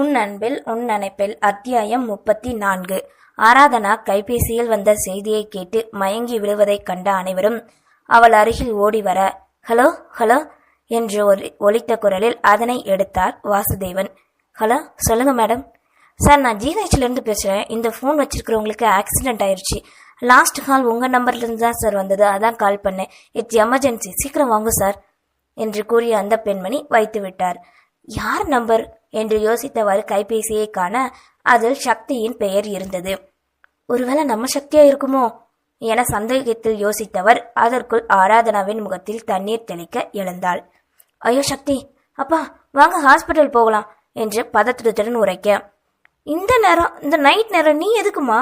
உன் அன்பில் உன் நினைப்பில் அத்தியாயம் முப்பத்தி நான்கு ஆராதனா கைபேசியில் வந்த செய்தியை கேட்டு மயங்கி விழுவதைக் கண்ட அனைவரும் அவள் அருகில் ஓடி வர. ஹலோ ஹலோ என்று ஒலி ஒலித்த குரலில் அதனை எடுத்தார் வாசுதேவன். ஹலோ சொல்லுங்க மேடம். சார் நான் ஜிஹெச்ல இருந்து பேசுறேன். இந்த ஃபோன் வச்சிருக்கிறவங்களுக்கு ஆக்சிடென்ட் ஆயிடுச்சு லாஸ்ட் கால் உங்க நம்பர்ல இருந்து தான் சார் வந்தது. அதான் கால் பண்ணேன். It's emergency. சீக்கிரம் வாங்க சார் என்று கூறிய அந்த பெண்மணி வைத்து விட்டார் யார் நம்பர்? என்று யோசித்தவாறு கைபேசியை காண அதில் சக்தியின் பெயர் இருந்தது. ஒருவேளை நம்ம சக்தியா இருக்குமோ? என சந்தேகத்தில் யோசித்தவர் அதற்குள் ஆராதனாவின் முகத்தில் தண்ணீர் தெளிக்க எழுந்தாள். ஐயோ சக்தி அப்பா வாங்க ஹாஸ்பிட்டல் போகலாம் என்று பதற்றத்துடன் உரைக்க. இந்த நேரம் இந்த நைட் நேரம் நீ எதுக்குமா?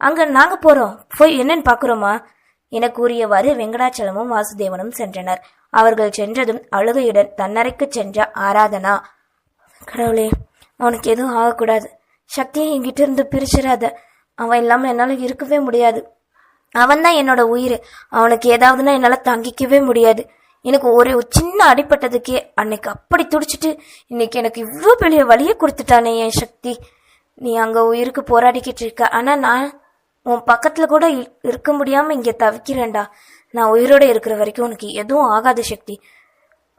அங்க நாங்க போறோம். போய் என்னன்னு பாக்குறோமா? என கூறியவாறு வெங்கடாச்சலமும் வாசுதேவனும் சென்றனர். அவர்கள் சென்றதும் அழுகையுடன் தன்னறைக்கு சென்ற ஆராதனா கடவுளே அவனுக்கு எதுவும் ஆகக்கூடாது. சக்தியை என்கிட்ட இருந்து பிரிச்சிடாத அவன் இல்லாமல் என்னால் இருக்கவே முடியாது. அவன் தான் என்னோட உயிர். அவனுக்கு ஏதாவதுன்னா என்னால் தாங்கிக்கவே முடியாது. எனக்கு ஒரு சின்ன அடிப்பட்டதுக்கே அன்னைக்கு அப்படி துடிச்சிட்டு இன்னைக்கு எனக்கு இவ்வளோ பெரிய வழியை கொடுத்துட்டானே என் சக்தி. நீ அங்கே உயிருக்கு போராடிக்கிட்டு இருக்க. ஆனால் நான் உன் பக்கத்தில் கூட இ- இருக்க முடியாமல் இங்கே தவிக்கிறேன்டா. நான் உயிரோடு இருக்கிற வரைக்கும் உனக்கு எதுவும் ஆகாது சக்தி.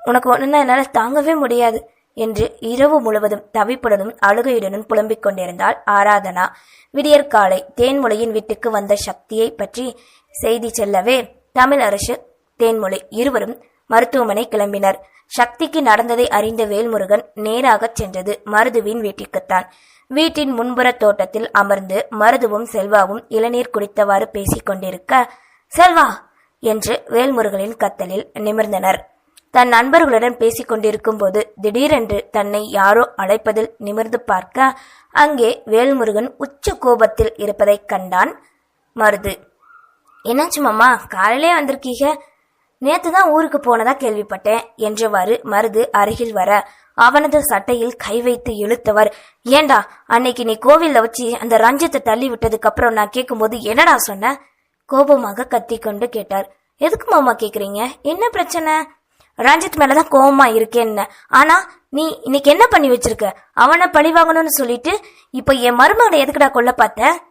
உனக்கு ஒன்றுன்னா என்னால் தாங்கவே முடியாது. என்று இரவு முழுவதும் தவிப்புடனும் அழுகையுடனும் புலம்பிக் கொண்டிருந்தாள் ஆராதனா. விடியற்காலை தேன்மொழியின் வீட்டுக்கு வந்த சக்தியை பற்றி செய்தி செல்லவே தமிழ் அரசு தேன்மொழி இருவரும் மருத்துவமனை கிளம்பினர். சக்திக்கு நடந்ததை அறிந்த வேல்முருகன் நேராகச் சென்றது மருதுவின் வீட்டிற்குத்தான். வீட்டின் முன்புற தோட்டத்தில் அமர்ந்து மருதுவும் செல்வாவும் இளநீர் குடித்தவாறு பேசிக் கொண்டிருக்க செல்வா! என்று வேல்முருகனின் கத்தலில் நிமிர்ந்தனர். தன் நண்பர்களுடன் பேசிக் கொண்டிருக்கும் போது திடீரென்று தன்னை யாரோ அழைப்பதில் நிமிர்ந்து பார்க்க அங்கே வேல்முருகன் உச்ச கோபத்தில் இருப்பதைக் கண்டான் மருது. என்னாச்சு மாமா? காலையிலே வந்திருக்கீங்க? நேத்து தான் ஊருக்கு போனதா கேள்விப்பட்டேன் என்றவாறு மருது அருகில் வர அவனது சட்டையில் கை வைத்து இழுத்தவர். ஏண்டா அன்னைக்கு நீ கோவில்ல வச்சு அந்த ரஞ்சித்தை தள்ளி விட்டதுக்கு அப்புறம் நான் கேட்கும்போது என்னடா சொன்ன? கோபமாக கத்திக்கொண்டு கேட்டார். எதுக்கு மாமா கேக்குறீங்க? என்ன பிரச்சனை? ரஞ்சித் மேலதான் கோபமா இருக்கேன்னு. ஆனா நீ இன்னைக்கு என்ன பண்ணி வச்சிருக்க? அவனை பழி வாங்கணும்னு சொல்லிட்டு இப்ப என் மருமகளை எதுக்குடா கொல்ல பார்த்த?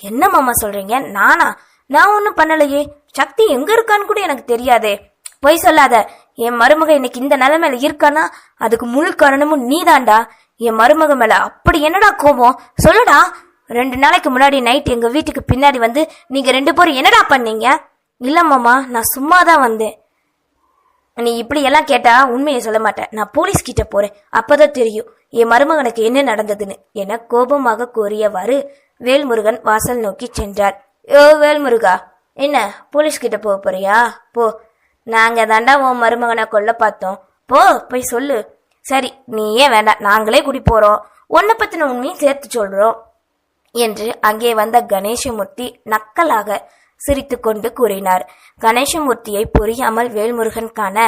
என்ன மாமா சொல்றீங்க? நானா? நான் ஒன்றும் பண்ணலையே. சக்தி எங்க இருக்கான்னு கூட எனக்கு தெரியாதே. பொய் சொல்லாத. என் மருமக இன்னைக்கு இந்த நிலைமையில இருக்கானா? அதுக்கு முழு காரணமும் நீதான்டா. என் மருமக மேல அப்படி என்னடா கோபம்? சொல்லுடா. ரெண்டு நாளைக்கு முன்னாடி நைட் எங்க வீட்டுக்கு பின்னாடி வந்து நீங்க ரெண்டு பேரும் என்னடா பண்ணீங்க? இல்ல மாமா நான் சும்மா தான் வந்தேன். நீ இப்படி எல்லாம் கேட்டா உண்மையை சொல்ல மாட்டேன். நான் போலீஸ் கிட்ட போறேன். அப்பதான் தெரியும் என் மருமகனுக்கு என்ன நடந்ததுன்னு. என கோபமாக கூறியவாறு வேல்முருகன் வாசல் நோக்கி சென்றார். யோ வேல்முருகா என்ன போலீஸ் கிட்ட போக போறியா? போ. நாங்க தாண்டா உன் மருமகனை கொல்ல பார்த்தோம். போ போய் சொல்லு. சரி நீ ஏன் வேண்டாம் நாங்களே குடி போறோம். உன்னை பத்தின உண்மையும் சேர்த்து சொல்றோம். என்று அங்கே வந்த கணேசமூர்த்தி நக்கலாக சிரித்துக்கொண்டு கூறினார். கணேசமூர்த்தியை புரியாமல் வேல்முருகன் காண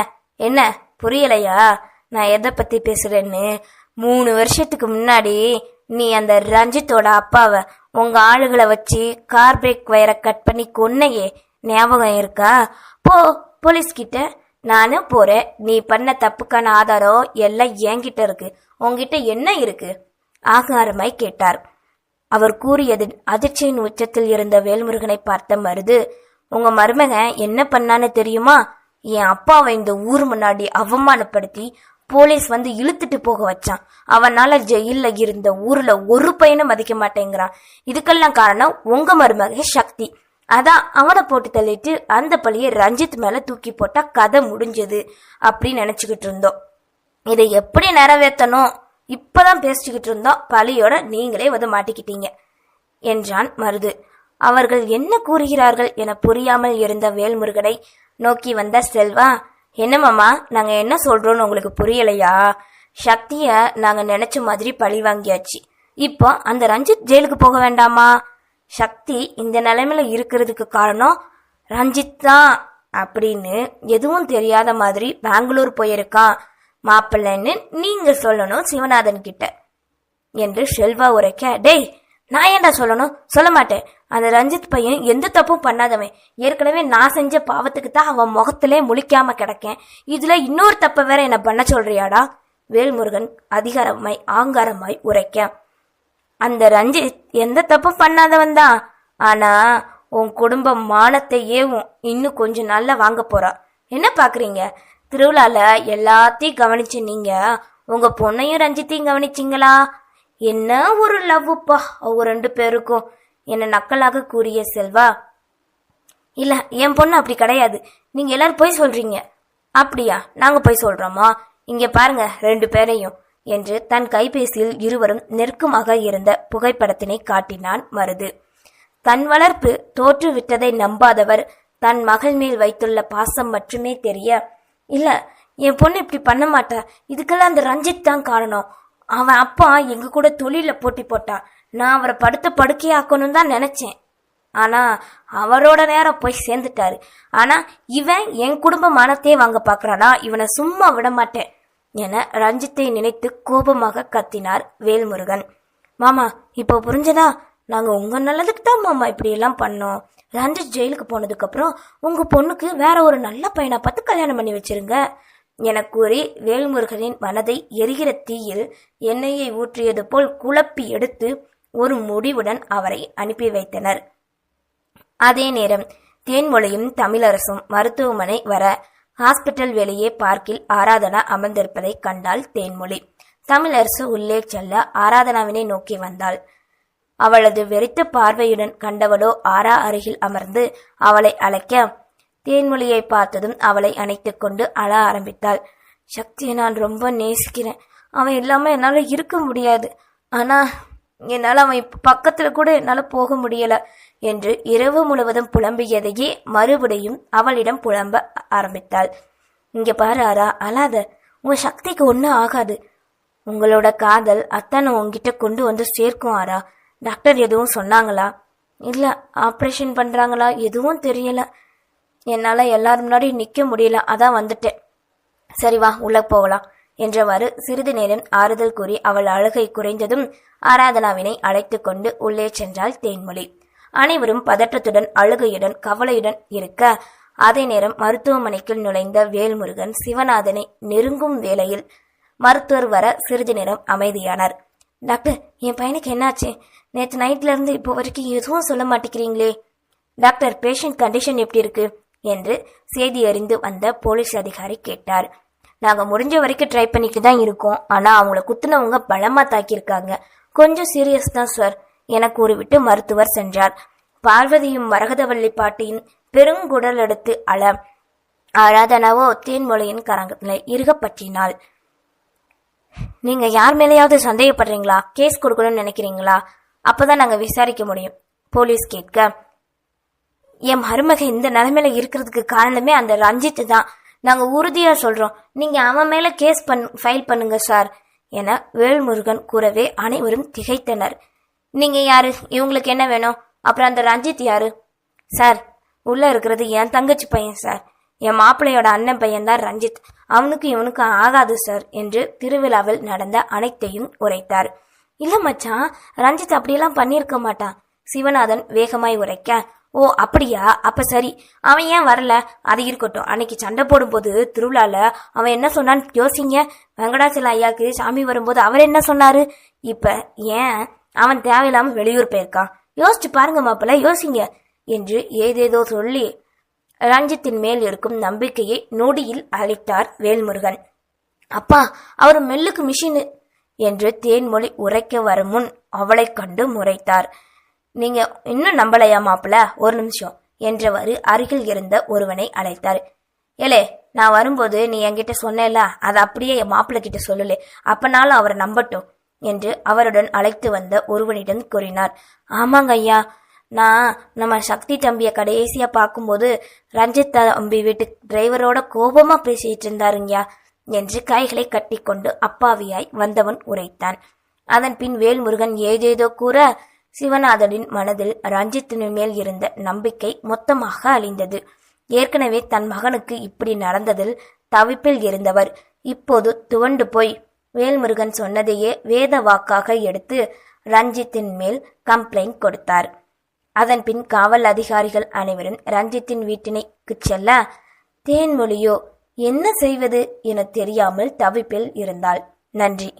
என்ன புரியலையா? நான் எதை பத்தி பேசுறேன்னு? மூணு வருஷத்துக்கு முன்னாடி நீ அந்த ரஞ்சித்தோட அப்பாவை உங்க ஆளுகளை வச்சு கார் பிரேக் வயரை கட் பண்ணி கொன்னையே ஞாபகம் இருக்கா? போ போலீஸ் கிட்ட நானும் போறேன். நீ பண்ண தப்புக்கான ஆதாரம் எல்லாம் என்கிட்ட இருக்கு. உங்ககிட்ட என்ன இருக்கு? ஆகாரமாய் கேட்டார். அவர் கூறியது அதிர்ச்சியின் உச்சத்தில் இருந்த வேல்முருகனை பார்த்த மருது உங்க மருமகன் என்ன பண்ணான்னு தெரியுமா? என் அப்பாவை இந்த ஊர் முன்னாடி அவமானப்படுத்தி போலீஸ் வந்து இழுத்துட்டு போக வச்சான். அவனால ஜெயில இருந்த ஊர்ல ஒரு பையனை மதிக்க மாட்டேங்கிறான். இதுக்கெல்லாம் காரணம் உங்க மருமக சக்தி. அதான் அவனை போட்டு தள்ளிட்டு அந்த பழியை ரஞ்சித் மேல தூக்கி போட்டா கதை முடிஞ்சது அப்படின்னு நினைச்சுக்கிட்டு இருந்தோம். இதை எப்படி நிறைவேற்றணும் இப்பதான் பேசிக்கிட்டு இருந்தோம். பழியோட நீங்களே வந்து மாட்டிக்கிட்டீங்க என்றான் மருது. அவர்கள் என்ன கூறுகிறார்கள் என புரியாமல் இருந்த வேல்முருகனை நோக்கி வந்த செல்வா என்ன நாங்க என்ன சொல்றோம்னு உங்களுக்கு புரியலையா? சக்திய நாங்க நினைச்ச மாதிரி பழி வாங்கியாச்சு. இப்போ அந்த ரஞ்சித் ஜெயிலுக்கு போக வேண்டாமா? சக்தி இந்த நிலைமையில இருக்கிறதுக்கு காரணம் ரஞ்சித் தான் அப்படின்னு எதுவும் தெரியாத மாதிரி பெங்களூர் போயிருக்கான். மாப்பிள்ளைன்னு நீங்க சொல்லணும் சிவநாதன் கிட்ட. என்று செல்வா உரைக்க டேய் நான் ஏன்டா சொல்லணும்? சொல்ல மாட்டேன். அந்த ரஞ்சித் பையன் எந்த தப்பும் பண்ணாதவன். ஏற்கனவே நான் செஞ்ச பாவத்துக்கு தான் அவன் முகத்திலே முழிக்காம கிடக்கேன். இதுல இன்னொரு தப்ப வேற என்ன பண்ண சொல்றியாடா? வேல்முருகன் அதிகாரமாய் ஆங்காரமாய் உரைக்க அந்த ரஞ்சித் எந்த தப்பும் பண்ணாதவன் தான். ஆனா உன் குடும்பம் மானத்தை ஏவும் இன்னும் கொஞ்ச நாள்ல வாங்க போறா. என்ன பாக்குறீங்க? திருவிழால எல்லாத்தையும் கவனிச்சு நீங்க உங்க பொண்ணையும் ரஞ்சித்தையும் கவனிச்சிங்களா? என்ன ஒரு லவ்வுப்பா? அவங்க ரெண்டு பேருக்கும் என்ன நக்கலாக கூறிய செல்வா இல்ல என் பொண்ணு அப்படி கிடையாது. நீங்க எல்லாரும் போய் சொல்றீங்க. அப்படியா? நாங்க போய் சொல்றோமா? இங்க பாருங்க ரெண்டு பேரையும். என்று தன் கைபேசியில் இருவரும் நெருக்கமாக இருந்த புகைப்படத்தினை காட்டினான் மருது. தன் வளர்ப்பு தோற்றுவிட்டதை நம்பாதவர் தன் மகள் மேல் வைத்துள்ள பாசம் மட்டுமே தெரிய இல்லை என் பொண்ணு இப்படி பண்ண மாட்டா. இதுக்கெல்லாம் அந்த ரஞ்சித் தான் காரணம். அவன் அப்பா எங்க கூட தொழில போட்டி போட்டான். நான் அவரை படுத்த படுக்கையாக்கணும் தான் நினைச்சேன். ஆனா அவரோட நேரம் போய் சேர்ந்துட்டாரு. ஆனா இவன் என் குடும்ப மானத்தையே வாங்க பாக்குறானா? இவனை சும்மா விட மாட்டேன் என ரஞ்சித்தை நினைத்து கோபமாக கத்தினார் வேல்முருகன். மாமா இப்போ புரிஞ்சதா? நாங்க உங்க நல்லதுக்கு தான் மாமா இப்படி எல்லாம் பண்ணோம். ரஞ்சித் ஜெயிலுக்கு போனதுக்கப்புறம் உங்கள் பொண்ணுக்கு வேற ஒரு நல்ல பையனை பார்த்து கல்யாணம் பண்ணி வச்சிருங்க. என கூறி வேல்முருகனின் மனதை எரிகிற தீயில் எண்ணெயை ஊற்றியது போல் குழப்பி எடுத்து ஒரு முடிவுடன் அவரை அனுப்பி வைத்தனர். அதே நேரம் தேன்மொழியும் தமிழரசும் மருத்துவமனை வர ஹாஸ்பிட்டல் வெளியே பார்க்கில் ஆராதனா அமர்ந்திருப்பதை கண்டாள் தேன்மொழி. தமிழரசு உள்ளே செல்ல ஆராதனாவினை நோக்கி வந்தாள். அவளது வெறித்த பார்வையுடன் கண்டவளோ ஆரா அருகில் அமர்ந்து அவளை அழைக்க தேன்மொழியை பார்த்ததும் அவளை அணைத்துக் கொண்டு அழ ஆரம்பித்தாள். சக்தியை நான் ரொம்ப நேசிக்கிறேன். அவன் இல்லாம என்னால இருக்க முடியாது. ஆனா என்னால் அவன் இப்ப பக்கத்துல கூட என்னால போக முடியல என்று இரவு முழுவதும் புலம்பியதையே மறுபடியும் அவளிடம் புலம்ப ஆரம்பித்தாள். இங்க பாரு ஆரா அழாத. உன் சக்திக்கு ஒன்றும் ஆகாது. உங்களோட காதல் அத்தனை உங்ககிட்ட கொண்டு வந்து சேர்க்கும் ஆரா டாக்டர் எதுவும் சொன்னாங்களா? இல்லை ஆப்ரேஷன் பண்ணுறாங்களா எதுவும் தெரியல. என்னால் எல்லார் முன்னாடி நிற்க முடியல. அதான் வந்துட்டேன். சரி வா உள்ள போகலாம் என்றவாறு சிறிது நேரம் ஆறுதல் கூறி அவள் அழுகை குறைந்ததும் ஆராதனாவினை அழைத்து கொண்டு உள்ளே சென்றாள் தேன்மொழி. அனைவரும் பதற்றத்துடன் அழுகையுடன் கவலையுடன் இருக்க அதே நேரம் மருத்துவமனைக்குள் நுழைந்த வேல்முருகன் சிவநாதனை நெருங்கும் வேளையில் மருத்துவர் வர சிறிது நேரம் அமைதியானார். டாக்டர் என் பையனுக்கு என்னாச்சு? நேற்று நைட்லேருந்து இப்போ வரைக்கும் எதுவும் சொல்ல மாட்டேங்கிறீங்களே. டாக்டர் பேஷண்ட் கண்டிஷன் எப்படி இருக்கு? என்று செய்தி அறிந்து வந்த போலீஸ் அதிகாரி கேட்டார். நாங்கள் முடிஞ்ச வரைக்கும் ட்ரை பண்ணிட்டு தான் இருக்கோம். ஆனால் அவங்கள குத்துனவங்க பலமாக தாக்கியிருக்காங்க. கொஞ்சம் சீரியஸ் தான் சார் என கூறிவிட்டு மருத்துவர் சென்றார். பார்வதியும் மரகதவள்ளி பாட்டியின் பெருங்குடல் எடுத்து அழ ஆராதனாவோ தேன்மொழியின் கரங்களை இறுக பற்றினாள் நீங்க யார் மேலேயாவது சந்தேகப்படுறீங்களா? கேஸ் கொடுக்கணும்னு நினைக்கிறீங்களா? அப்பதான் நாங்க விசாரிக்க முடியும். போலீஸ் கேட்க என் மருமக இந்த நிலைமையில இருக்கிறதுக்கு காரணமே அந்த ரஞ்சித் தான். நாங்க உறுதியா சொல்றோம். நீங்க அவன் மேல கேஸ் பண் ஃபைல் பண்ணுங்க சார் என வேல்முருகன் கூறவே அனைவரும் திகைத்தனர். நீங்க யாரு? இவங்களுக்கு என்ன வேணும்? அப்புறம் அந்த ரஞ்சித் யாரு? சார் உள்ள இருக்கிறது என் தங்கச்சி பையன் சார். என் மாப்பிள்ளையோட அண்ணன் பையன்தான் ரஞ்சித். அவனுக்கு இவனுக்கு ஆகாது சார் என்று திருவிழாவில் நடந்த அனைத்தையும் உரைத்தார். இல்ல மச்சான் ரஞ்சித் அப்படியெல்லாம் பண்ணியிருக்க மாட்டான். சிவநாதன் வேகமாய் உரைக்க ஓ அப்படியா? அப்ப சரி. அவன் ஏன் வரல? அது இருக்கட்டும். அன்னைக்கு சண்டை போடும்போது திருவிழால அவன் என்ன சொன்னான்னு யோசிங்க. வெங்கடாச்சல ஐயாக்கு சாமி வரும்போது அவர் என்ன சொன்னாரு? இப்ப ஏன் அவன் தேவையில்லாம வெளியூர் போயிருக்கான்? யோசிச்சு பாருங்க மாப்பிள்ள யோசிங்க என்று ஏதேதோ சொல்லி ரஞ்சித்தின் மேல் இருக்கும் நம்பிக்கையை நொடியில் அழைத்தார் வேல்முருகன். அப்பா அவர் மெல்லுக்கு மிஷினு என்று தேன்மொழி உரைக்க வரும் முன் அவளை கண்டு முறைத்தார். நீங்க இன்னும் நம்பலையா மாப்பிள? ஒரு நிமிஷம் என்றவாறு அருகில் இருந்த ஒருவனை அழைத்தார். ஏலே நான் வரும்போது நீ என்கிட்ட சொன்னேல அதை அப்படியே என் மாப்பிள்ள கிட்ட சொல்லலே. அப்பனாலும் அவரை நம்பட்டும் என்று அவருடன் அழைத்து வந்த ஒருவனிடம் கூறினார். ஆமாங்க ஐயா நான் நம்ம சக்தி தம்பிய கடைசியாக பார்க்கும்போது ரஞ்சித் தம்பி வீட்டு டிரைவரோட கோபமாக பேசிட்டு இருந்தாருங்கயா என்று கைகளை கட்டிக்கொண்டு அப்பாவியாய் வந்தவன் உரைத்தான். அதன் பின் வேல்முருகன் ஏதேதோ கூற சிவநாதனின் மனதில் ரஞ்சித்தின் மேல் இருந்த நம்பிக்கை மொத்தமாக அழிந்தது. ஏற்கனவே தன் மகனுக்கு இப்படி நடந்ததில் தவிப்பில் இருந்தவர். இப்போது துவண்டு போய் வேல்முருகன் சொன்னதையே வேத வாக்காக எடுத்து ரஞ்சித்தின் மேல் கம்ப்ளைண்ட் கொடுத்தார். அதன்பின் காவல் அதிகாரிகள் அனைவரும் ரஞ்சித்தின் வீட்டினைக்கு செல்ல தேன்மொழியோ என்ன செய்வது? என தெரியாமல் தவிப்பில் இருந்தாள். நன்றி.